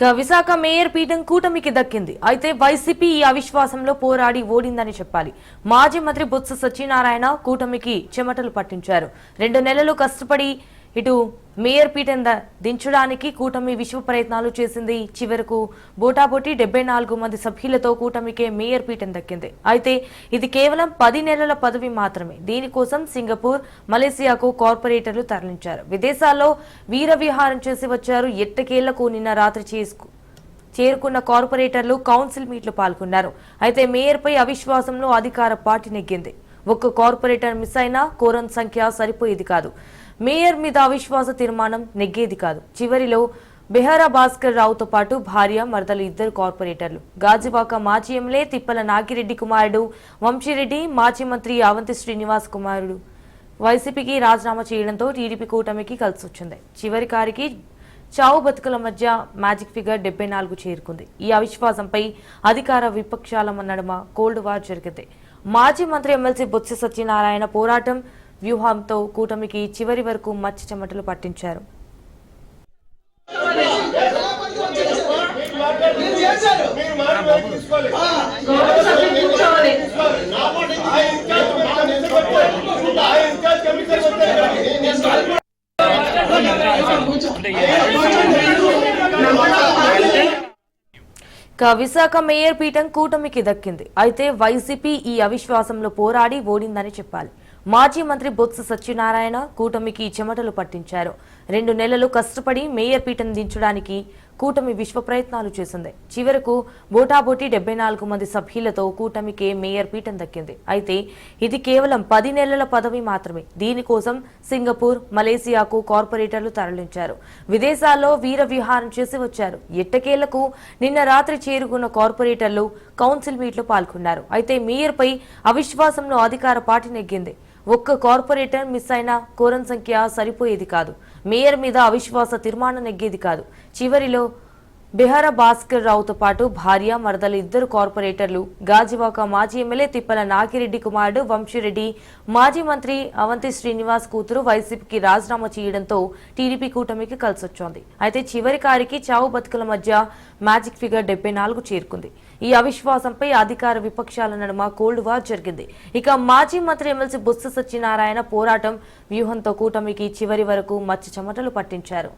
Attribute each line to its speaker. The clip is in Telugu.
Speaker 1: ఇక విశాఖ మేయర్ పీఠం కూటమికి దక్కింది. అయితే వైసీపీ ఈ అవిశ్వాసంలో పోరాడి ఓడిందని చెప్పాలి. మాజీ మంత్రి బొత్స సత్యనారాయణ కూటమికి చెమటలు పట్టించారు. రెండు నెలలు కష్టపడి ఇటు మేయర్ పీఠం ద- దించడానికి కూటమి విశ్వ ప్రయత్నాలు చేసింది. చివరకు బోటాబోటి డెబ్బై నాలుగు మంది సభ్యులతో కూటమికే మేయర్ పీఠం దక్కింది. అయితే ఇది కేవలం పది నెలల పదవి మాత్రమే. దీనికోసం సింగపూర్ మలేసియాకు కార్పొరేటర్లు తరలించారు. విదేశాల్లో వీర విహారం చేసి వచ్చారు. ఎట్టకేళ్ళకు నిన్న రాత్రి చేసుకు చేరుకున్న కార్పొరేటర్లు కౌన్సిల్ మీట్లు పాల్గొన్నారు. అయితే మేయర్పై అవిశ్వాసంలో అధికార పార్టీ నెగ్గింది. ఒక్క కార్పొరేటర్ మిస్ అయినా కోరం సంఖ్య సరిపోయేది కాదు. మేయర్ మీద అవిశ్వాస తీర్మానం నెగ్గేది కాదు. చివరిలో బెహారా భాస్కర్ రావుతో పాటు భార్య మరదలు ఇద్దరు కార్పొరేటర్లు. గాజువాక మాజీ ఎమ్మెల్యే తిప్పల నాగిరెడ్డి కుమారుడు వంశీరెడ్డి మాజీ మంత్రి అవంతి శ్రీనివాస్ కుమారుడు. వైసీపీకి రాజీనామా చేయడంతో టీడీపీ కూటమికి కలిసొచ్చింది చివరి కారికి చావు బతుకుల మధ్య మ్యాజిక్ ఫిగర్ డెబ్బై నాలుగు చేరుకుంది. ఈ అవిశ్వాసంపై అధికార విపక్షాల నడుమ కోల్డ్ వార్ జరిగింది. మాజీ మంత్రి ఎమ్మెల్సీ బొత్స సత్యనారాయణ పోరాటం వ్యూహంతో కూటమికి చివరి వరకు మచ్చి చెమటలు పట్టించారు. ఇక విశాఖ మేయర్ పీఠం కూటమికి దక్కింది. అయితే వైసీపీ ఈ అవిశ్వాసంలో పోరాడి ఓడిందని చెప్పాలి. మాజీ మంత్రి బొత్స సత్యనారాయణ కూటమికి చెమటలు పట్టించారు. రెండు నెలలు కష్టపడి మేయర్ పీఠం దించడానికి కూటమి విశ్వ ప్రయత్నాలు చేసింది. చివరకు బోటాబోటి డెబ్బై నాలుగు మంది సభ్యులతో కూటమికి మేయర్ పీఠం దక్కింది. అయితే ఇది కేవలం పది నెలల పదవి మాత్రమే. దీనికోసం సింగపూర్ మలేసియాకు కార్పొరేటర్లు తరలించారు. విదేశాల్లో వీర విహారం చేసి వచ్చారు. ఎట్టకేళ్ళకు నిన్న రాత్రి చేరుకున్న కార్పొరేటర్లు కౌన్సిల్ మీట్లో పాల్గొన్నారు. అయితే మేయర్పై అవిశ్వాసంలో అధికార పార్టీ నెగ్గింది. ఒక్క కార్పొరేటర్ మిస్ అయిన కోరం సంఖ్య సరిపోయేది కాదు. మేయర్ మీద అవిశ్వాస తీర్మానం నెగ్గేది కాదు. చివరిలో బిహార భాస్కర్ రావుతో పాటు భార్య మరదలు ఇద్దరు కార్పొరేటర్లు. గాజువాక మాజీ ఎమ్మెల్యే తిప్పల నాగిరెడ్డి కుమారుడు వంశీరెడ్డి మాజీ మంత్రి అవంతి శ్రీనివాస్ కూతురు వైసీపీకి రాజీనామా చేయడంతో టీడీపీ కూటమికి కలిసొచ్చింది. అయితే చివరి కారికి చావు బతుకుల మధ్య మ్యాజిక్ ఫిగర్ డెబ్బై నాలుగు చేరుకుంది. ఈ అవిశ్వాసంపై అధికార విపక్షాల నడుమ కోల్డ్ వార్ జరిగింది. ఇక మాజీ మంత్రి ఎమ్మెల్సీ బొత్స సత్యనారాయణ పోరాటం వ్యూహంతో కూటమికి చివరి వరకు మచ్చ చెమటలు పట్టించారు.